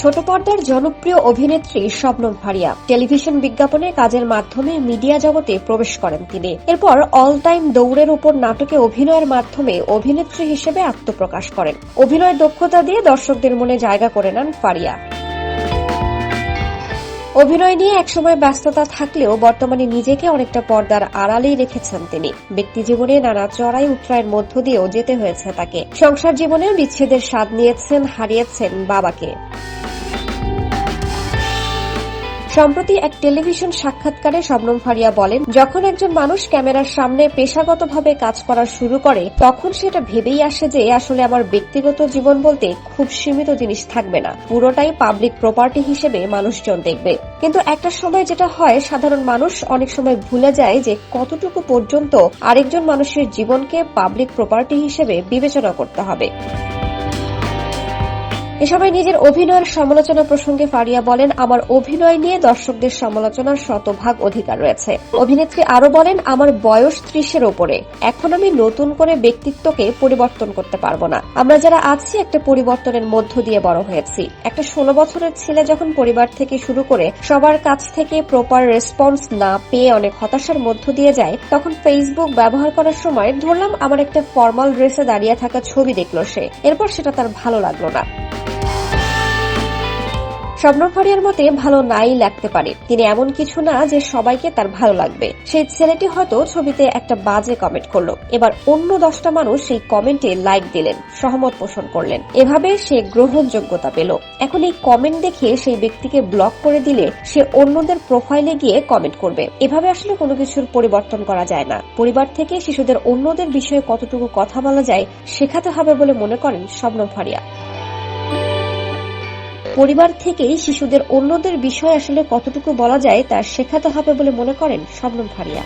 ছোট পর্দার জনপ্রিয় অভিনেত্রী শবনম ফারিয়া টেলিভিশন বিজ্ঞাপনে কাজের মাধ্যমে মিডিয়া জগতে প্রবেশ করেন তিনি। এরপর অল টাইম দৌড়ের উপর নাটকে অভিনয়ের মাধ্যমে অভিনেত্রী হিসেবে আত্মপ্রকাশ করেন। অভিনয়ের দক্ষতা দিয়ে দর্শকদের মনে জায়গা করে নেন ফারিয়া অভিনয় নিয়ে একসময় ব্যস্ততা থাকলেও বর্তমানে নিজেকে অনেকটা পর্দার আড়ালেই রেখেছেন তিনি। ব্যক্তি জীবনে নানা চড়াই উত্তরায়ের মধ্য দিয়েও যেতে হয়েছে তাকে। সংসার জীবনেও বিচ্ছেদের স্বাদ নিয়েছেন, হারিয়েছেন বাবাকে। সম্প্রতি এক টেলিভিশন সাক্ষাৎকারে শবনম ফারিয়া বলেন, যখন একজন মানুষ ক্যামেরার সামনে পেশাগতভাবে কাজ করা শুরু করে, তখন সেটা ভেবেই আসে যে আসলে আমার ব্যক্তিগত জীবন বলতে খুব সীমিত জিনিস থাকবে না। পুরোটাই পাবলিক প্রপার্টি হিসেবে মানুষজন দেখবে। কিন্তু একটা সময় যেটা হয়, সাধারণ মানুষ অনেক সময় ভুলে যায় যে কতটুকু পর্যন্ত আরেকজন মানুষের জীবনকে পাবলিক প্রপার্টি হিসেবে বিবেচনা করতে হবে। এ নিজের অভিনয়ের সমালোচনা প্রসঙ্গে ফারিয়া বলেন, আমার অভিনয় নিয়ে দর্শকদের সমালোচনার শতভাগ অধিকার রয়েছে। অভিনেত্রী আরও বলেন, আমার বয়স ত্রিশের ওপরে। এখন আমি নতুন করে ব্যক্তিত্বকে পরিবর্তন করতে পারব না। আমরা যারা আছি, একটা পরিবর্তনের মধ্য দিয়ে বড় হয়েছি। একটা ষোলো বছরের ছেলে যখন পরিবার থেকে শুরু করে সবার কাছ থেকে প্রপার রেসপন্স না পেয়ে অনেক হতাশার মধ্য দিয়ে যায়, তখন ফেসবুক ব্যবহার করার সময় ধরলাম, আমার একটা ফর্মাল ড্রেসে দাঁড়িয়ে থাকা ছবি দেখল সে। এরপর সেটা তার ভালো লাগল না। শবনম ফারিয়ার মতে ভালো নাই লাগতে পারে। তিনি এমন কিছু না যে সবাইকে তার ভালো লাগবে। সেই ছেলেটি হয়তো ছবিতে একটা বাজে কমেন্ট করল। এবার অন্য দশটা মানুষ সেই কমেন্টে লাইক দিলেন, সহমত পোষণ করলেন। এভাবে সে গ্রহণযোগ্যতা পেল। এখন এই কমেন্ট দেখে সেই ব্যক্তিকে ব্লক করে দিলে সে অন্যদের প্রোফাইলে গিয়ে কমেন্ট করবে। এভাবে আসলে কোনো কিছুর পরিবর্তন করা যায় না। পরিবার থেকে শিশুদের অন্যদের বিষয়ে কতটুকু কথা বলা যায় শেখাতে হবে বলে মনে করেন শবনম ফারিয়া পরিবার থেকেই শিশুদের অন্যদের বিষয় আসলে কতটুকু বলা যায় তা শেখাতে হবে বলে মনে করেন শবনম ফারিয়া।